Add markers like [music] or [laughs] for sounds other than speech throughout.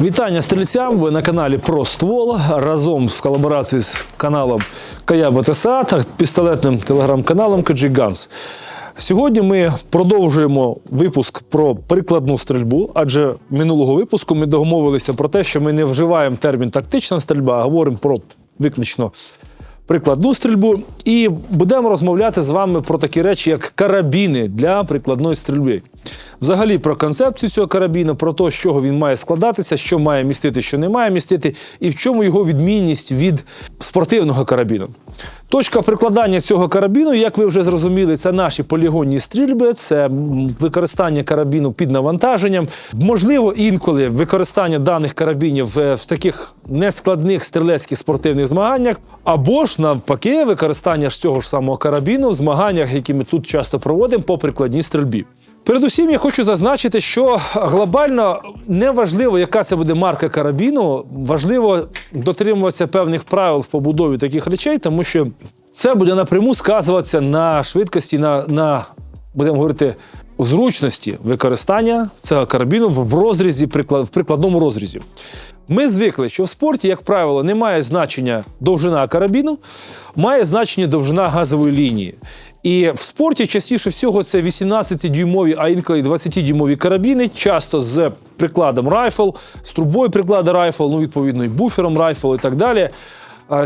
Вітання стрільцям. Ви на каналі Про ствол разом в колаборації з каналом Кая БТСА та пістолетним телеграм-каналом Guns. Сьогодні ми продовжуємо випуск про прикладну стрільбу, адже минулого випуску ми домовилися про те, що ми не вживаємо термін тактична стрільба, а говоримо про виключно прикладну стрільбу. І будемо розмовляти з вами про такі речі, як карабіни для прикладної стрільби. Взагалі про концепцію цього карабіна, про те, з чого він має складатися, що має містити, що не має містити, і в чому його відмінність від спортивного карабіну. Точка прикладання цього карабіну, як ви вже зрозуміли, це наші полігонні стрільби, це використання карабіну під навантаженням. Можливо, інколи використання даних карабінів е, в таких нескладних стрілецьких спортивних змаганнях, або ж навпаки, використання ж цього ж самого карабіну в змаганнях, які ми тут часто проводимо по прикладній стрільбі. Передусім, я хочу зазначити, що глобально не важливо, яка це буде марка карабіну, важливо дотримуватися певних правил в побудові таких речей, тому що це буде напряму сказуватися на швидкості, на, на будемо говорити, зручності використання цього карабіну в розрізі, в прикладному розрізі. Ми звикли, що в спорті, як правило, не має значення довжина карабіну, має значення довжина газової лінії. І в спорті частіше всього це 18-дюймові, а інколи 20-дюймові карабіни, часто з прикладом райфл, з трубою приклада райфл, ну відповідно і буфером райфл і так далі.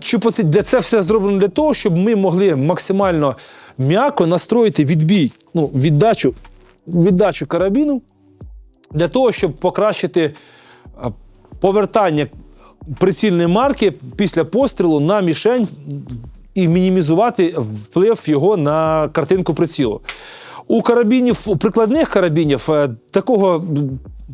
Чи для це все зроблено для того, щоб ми могли максимально м'яко настроїти відбій, ну, віддачу, віддачу карабіну для того, щоб покращити повертання прицільної марки після пострілу на мішень і мінімізувати вплив його на картинку прицілу. У карабінів, у прикладних карабінів е, такого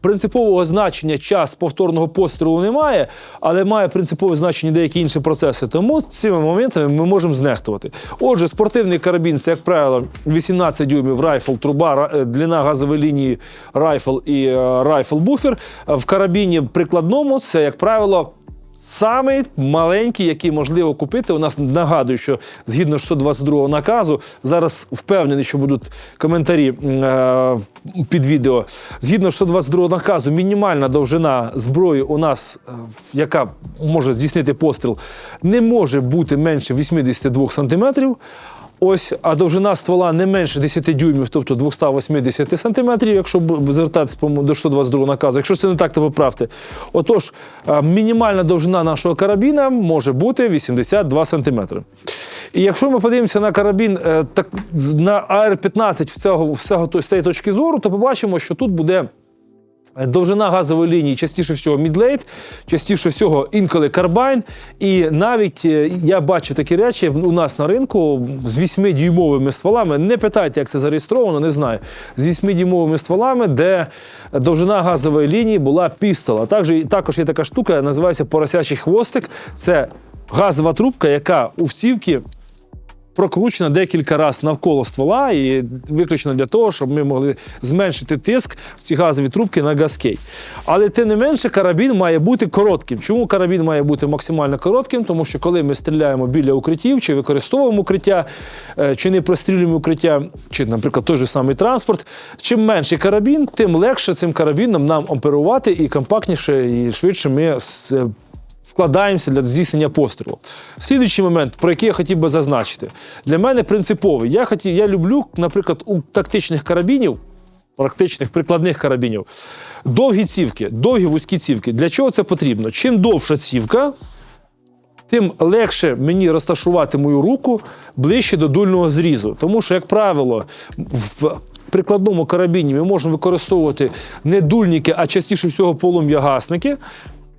принципового значення час повторного пострілу немає, але має принципове значення деякі інші процеси. Тому цими моментами ми можемо знехтувати. Отже, спортивний карабін це, як правило, 18 дюймів райфл, труба, е, длина газової лінії райфл і е, райфл буфер. В карабіні прикладному це, як правило, Самий маленький, який можливо купити. У нас нагадую, що згідно 622 наказу, зараз впевнений, що будуть коментарі е, під відео. Згідно 622 наказу, мінімальна довжина зброї у нас, е, яка може здійснити постріл, не може бути менше 82 сантиметрів. Ось, а довжина ствола не менше 10 дюймів, тобто 280 сантиметрів, якщо по-моєму, до 122 наказу. Якщо це не так, то поправте. Отож, мінімальна довжина нашого карабіна може бути 82 сантиметри. І якщо ми подивимося на карабін е, так, на AR-15 всього, всього то- з цієї точки зору, то побачимо, що тут буде. Довжина газової лінії частіше всього мідлейт, частіше всього інколи карбайн. І навіть е, я бачив такі речі у нас на ринку з 8-дюймовими стволами. Не питайте, як це зареєстровано, не знаю. З 8-дюймовими стволами, де довжина газової лінії була пістол. А також, також є така штука, називається поросячий хвостик. Це газова трубка, яка у вцівки прокручена декілька разів навколо ствола, і виключно для того, щоб ми могли зменшити тиск в ці газові трубки на газкей. Але тим не менше, карабін має бути коротким. Чому карабін має бути максимально коротким? Тому що коли ми стріляємо біля укриттів, чи використовуємо укриття, е, чи не прострілюємо укриття, чи, наприклад, той же самий транспорт, чим менший карабін, тим легше цим карабіном нам оперувати і компактніше, і швидше ми е, вкладаємося для здійснення пострілу. Слідуючий момент, про який я хотів би зазначити, для мене принциповий. Я хотів, я люблю, наприклад, у тактичних карабінів, практичних прикладних карабінів, довгі цівки, довгі вузькі цівки. Для чого це потрібно? Чим довша цівка, тим легше мені розташувати мою руку ближче до дульного зрізу. Тому що, як правило, в прикладному карабіні ми можемо використовувати не дульники, а частіше всього полум'ягасники,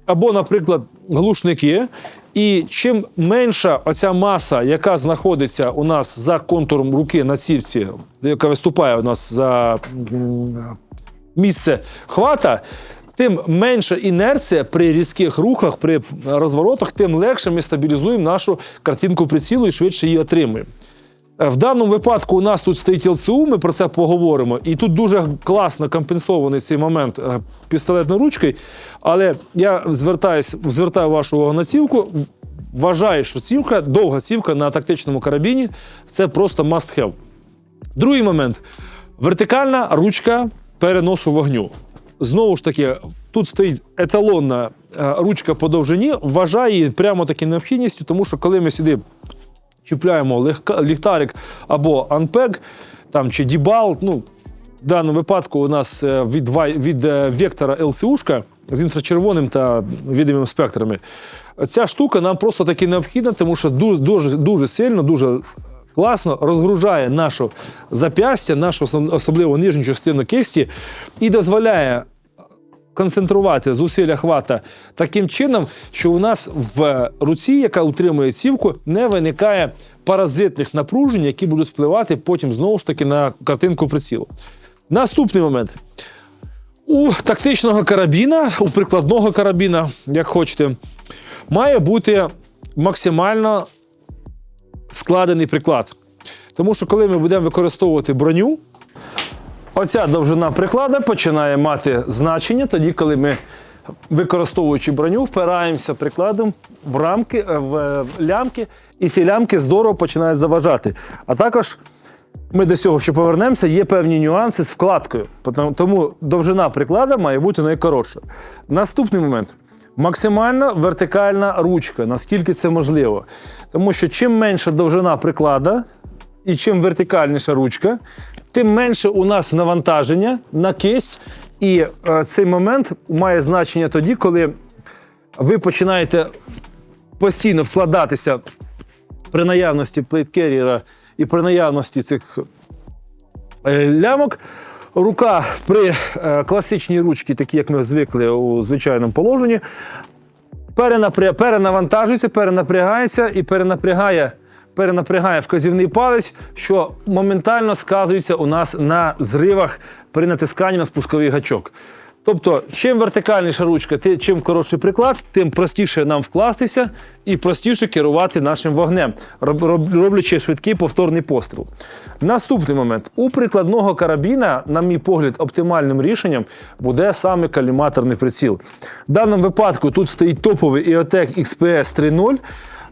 або, наприклад, глушники. І чим менша оця маса, яка знаходиться у нас за контуром руки на цівці, яка виступає у нас за місце хвата, тим менша інерція при різких рухах, при розворотах, тим легше ми стабілізуємо нашу картинку прицілу і швидше її отримуємо. Е, В даному випадку у нас тут стоїть ЛЦУ, ми про це поговоримо. І тут дуже класно компенсований цей момент е, пістолетною ручкою. Але я звертаюсь, звертаю вашу увагу на цівку. Вважаю, що цівка, довга цівка на тактичному карабіні це просто must have. Другий момент: вертикальна ручка переносу вогню. знову ж таки, тут стоїть еталонна е, ручка по довжині, вважаю її прямо таки необхідністю, тому що коли ми сюди чіпляємо ліхтарик або анпег там, чи дібал, ну, в даному випадку у нас е, від, від е, вектора ЛСУшка з інфрачервоним та відомими спектрами. Ця штука нам просто таки необхідна, тому що дуже, дуже, дуже сильно, дуже класно розгружає наше зап'ястя, нашу особ- особливо нижню частину кисті і дозволяє концентрувати зусилля хвата таким чином, що у нас в руці, яка утримує цівку, не виникає паразитних напружень, які будуть впливати потім знову ж таки на картинку прицілу. Наступний момент. У тактичного карабіна, у прикладного карабіна, як хочете, має бути максимально складений приклад. Тому що коли ми будемо використовувати броню, оця довжина приклада починає мати значення тоді, коли ми, використовуючи броню, впираємося прикладом в рамки, е, в е, лямки, і ці лямки здорово починають заважати. А також ми до цього ще повернемося, є певні нюанси з вкладкою. Тому довжина приклада має бути найкоротша. Наступний момент. Максимальна вертикальна ручка, наскільки це можливо. Тому що чим менша довжина приклада і чим вертикальніша ручка, тим менше у нас навантаження на кисть. І е, цей момент має значення тоді, коли ви починаєте постійно вкладатися при наявності плейткеріера і при наявності цих е, лямок. Рука при е, класичній ручці, такі як ми звикли у звичайному положенні, перенавантажується, перенапрягається і перенапрягає, перенапрягає вказівний палець, що моментально сказується у нас на зривах при натисканні на спусковий гачок. Тобто, чим вертикальніша ручка, чим коротший приклад, тим простіше нам вкластися і простіше керувати нашим вогнем, роб- роб- роблячи швидкий повторний постріл. Наступний момент. У прикладного карабіна, на мій погляд, оптимальним рішенням буде саме каліматорний приціл. В даному випадку тут стоїть топовий EOTech XPS 3.0.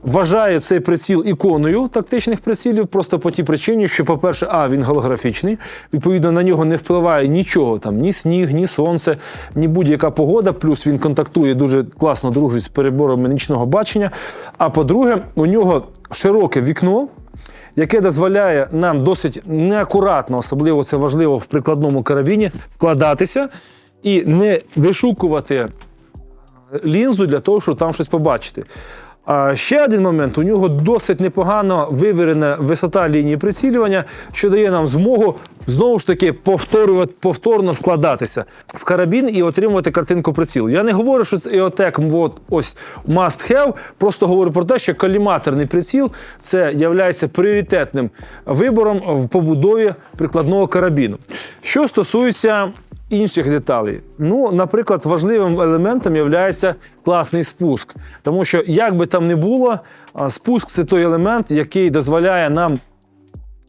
Вважаю цей приціл іконою тактичних прицілів, просто по тій причині, що, по-перше, а він голографічний, відповідно, на нього не впливає нічого, там ні сніг, ні сонце, ні будь-яка погода. Плюс він контактує дуже класно дружить з переборами нічного бачення. А по-друге, у нього широке вікно, яке дозволяє нам досить неакуратно, особливо це важливо в прикладному карабіні, вкладатися і не вишукувати лінзу для того, щоб там щось побачити. А ще один момент: у нього досить непогано вивірена висота лінії прицілювання, що дає нам змогу знову ж таки повторювати, повторно вкладатися в карабін і отримувати картинку прицілу. Я не говорю, що це EOTech от, ось must have, просто говорю про те, що коліматорний приціл це є пріоритетним вибором в побудові прикладного карабіну. Що стосується інших деталей. Ну, наприклад, важливим елементом є класний спуск. Тому що, як би там не було, спуск це той елемент, який дозволяє нам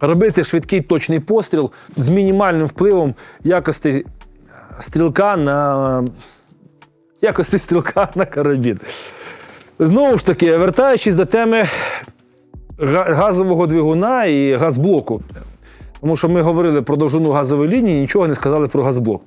робити швидкий точний постріл з мінімальним впливом якості стрілка на якості стрілка [laughs] на карабін. Знову ж таки, вертаючись до теми газового двигуна і газблоку. Тому що ми говорили про довжину газової лінії, нічого не сказали про газблок.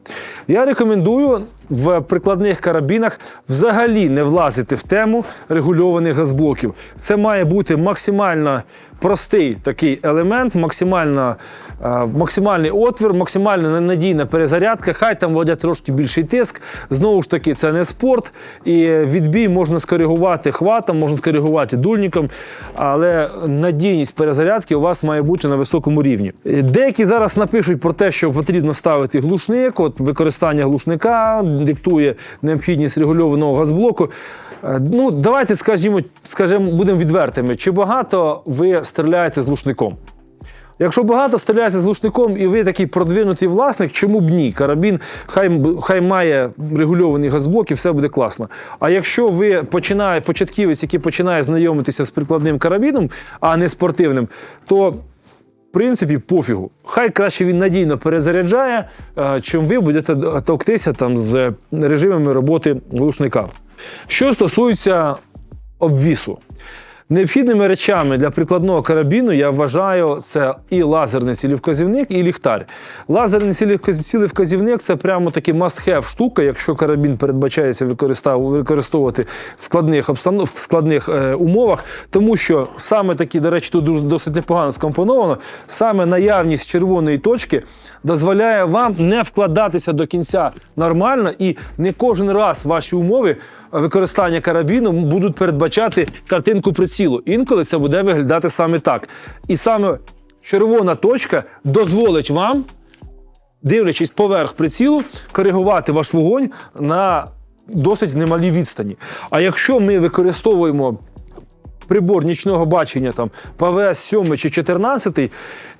Я рекомендую в прикладних карабінах взагалі не влазити в тему регульованих газблоків. Це має бути максимально простий такий елемент, максимально, е, максимальний отвір, максимально надійна перезарядка. Хай там вводять трошки більший тиск. Знову ж таки, це не спорт, і відбій можна скоригувати хватом, можна скоригувати дульником, але надійність перезарядки у вас має бути на високому рівні. Деякі зараз напишуть про те, що потрібно ставити глушник. От використання глушника диктує необхідність регульованого газблоку. Е, Ну, давайте скажімо, скажімо, будемо відвертими. Чи багато ви стріляєте з глушником? Якщо багато стріляєте з глушником і ви такий продвинутий власник, чому б ні? Карабін хай, хай має регульований газблок і все буде класно. А якщо ви починає, початківець, який починає знайомитися з прикладним карабіном, а не спортивним, то принципі пофігу. Хай краще він надійно перезаряджає, е, чим ви будете товктися там з режимами роботи глушника. Що стосується обвісу. Необхідними речами для прикладного карабіну я вважаю це і лазерний цілівказівник, і ліхтар. Лазерний цілівказ- цілевказівник це прямо такий must-have штука, якщо карабін передбачається використовувати в складних обстанов... в складних е, умовах, тому що саме такі, до речі, тут досить непогано скомпоновано, саме наявність червоної точки дозволяє вам не вкладатися до кінця нормально і не кожен раз ваші умови використання карабіну будуть передбачати картинку прицілу. Інколи це буде виглядати саме так. І саме червона точка дозволить вам, дивлячись поверх прицілу, коригувати ваш вогонь на досить немалій відстані. А якщо ми використовуємо прибор нічного бачення там ПВС 7 чи 14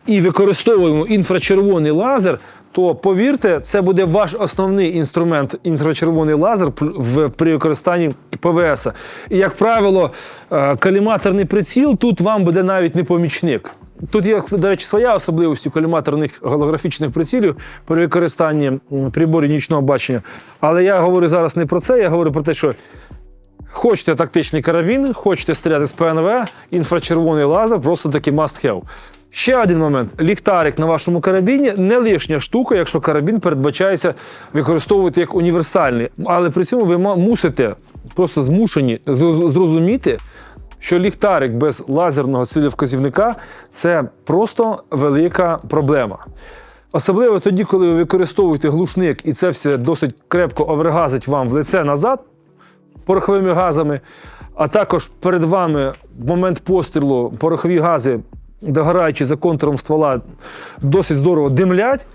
і використовуємо інфрачервоний лазер, то повірте, це буде ваш основний інструмент інфрачервоний лазер в, при використанні ПВС. І, як правило, е, каліматорний приціл тут вам буде навіть не помічник. Тут є, до речі, своя особливість у коліматорних голографічних прицілів при використанні приборів нічного бачення. Але я говорю зараз не про це, я говорю про те, що Хочете тактичний карабін, хочете стріляти з ПНВ, інфрачервоний лазер просто таки must have. Ще один момент: ліхтарик на вашому карабіні не лишня штука, якщо карабін передбачається використовувати як універсальний. Але при цьому ви мусите просто змушені зрозуміти, що ліхтарик без лазерного цілевказівника це просто велика проблема. Особливо тоді, коли ви використовуєте глушник, і це все досить крепко овергазить вам в лице назад пороховими газами, а також перед вами в момент пострілу порохові гази, догораючи за контуром ствола, досить здорово димлять.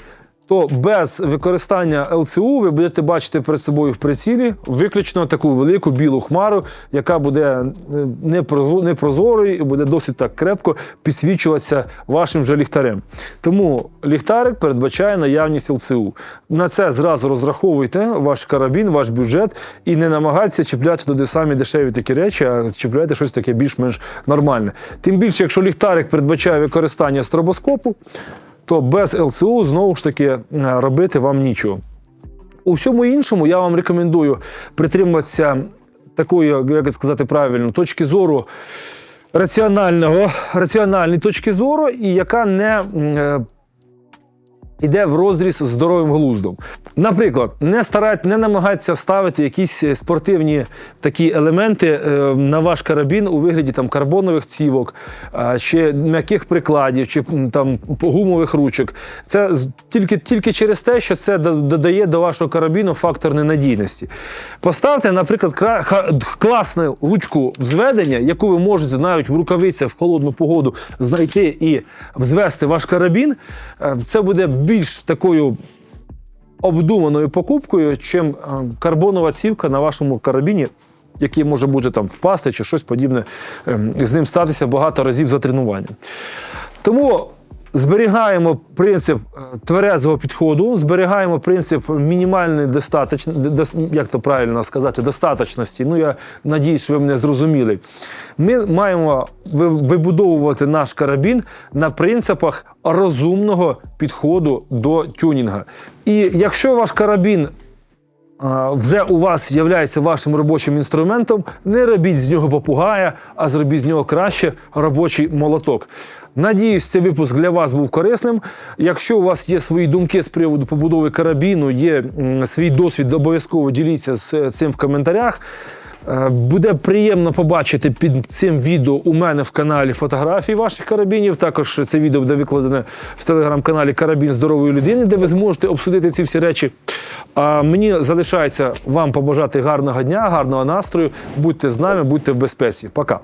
То без використання ЛЦУ ви будете бачити перед собою в прицілі виключно таку велику білу хмару, яка буде е, непрозорою і буде досить так крепко підсвічуватися вашим же ліхтарем. Тому ліхтарик передбачає наявність ЛЦУ. На це зразу розраховуйте ваш карабін, ваш бюджет і не намагайтеся чіпляти туди самі дешеві такі речі, а чіпляйте щось таке більш-менш нормальне. Тим більше, якщо ліхтарик передбачає використання стробоскопу, то без ЛСУ знову ж таки е, робити вам нічого. У всьому іншому я вам рекомендую притримуватися такої, як сказати правильно, точки зору раціонального, раціональної точки зору, і яка не м, е, в розріз з здоровим глуздом. Наприклад, не старать, не намагайтеся ставити якісь е, спортивні такі елементи е, на ваш карабін у вигляді там карбонових цівок, е, чи м'яких прикладів, чи там гумових ручок. Це тільки, тільки через те, що це додає до вашого карабіну фактор ненадійності. Поставте, наприклад, класну ручку взведення, яку ви можете навіть в рукавицях в холодну погоду знайти і взвести ваш карабін. Це буде більш такою обдуманою покупкою, чим е, карбонова цівка на вашому карабіні, який може бути там впасти чи щось подібне ем, з ним статися багато разів за тренуванням. Тому зберігаємо принцип е, тверезого підходу, зберігаємо принцип мінімальної достаточ... д- дос- як то правильно сказати, достаточності. Ну, я надіюсь, що ви мене зрозуміли. Ми маємо вибудовувати наш карабін на принципах розумного підходу до тюнінга. І якщо ваш карабін вже у вас є вашим робочим інструментом, не робіть з нього попугая, а зробіть з нього краще робочий молоток. Надіюсь, цей випуск для вас був корисним. Якщо у вас є свої думки з приводу побудови карабіну, є свій досвід, обов'язково діліться з цим в коментарях. Е, Буде приємно побачити під цим відео у мене в каналі фотографії ваших карабінів. Також це відео буде викладене в телеграм-каналі Карабін здорової людини, де ви зможете обсудити ці всі речі. А мені залишається вам побажати гарного дня, гарного настрою. Будьте з нами, будьте в безпеці. Пока.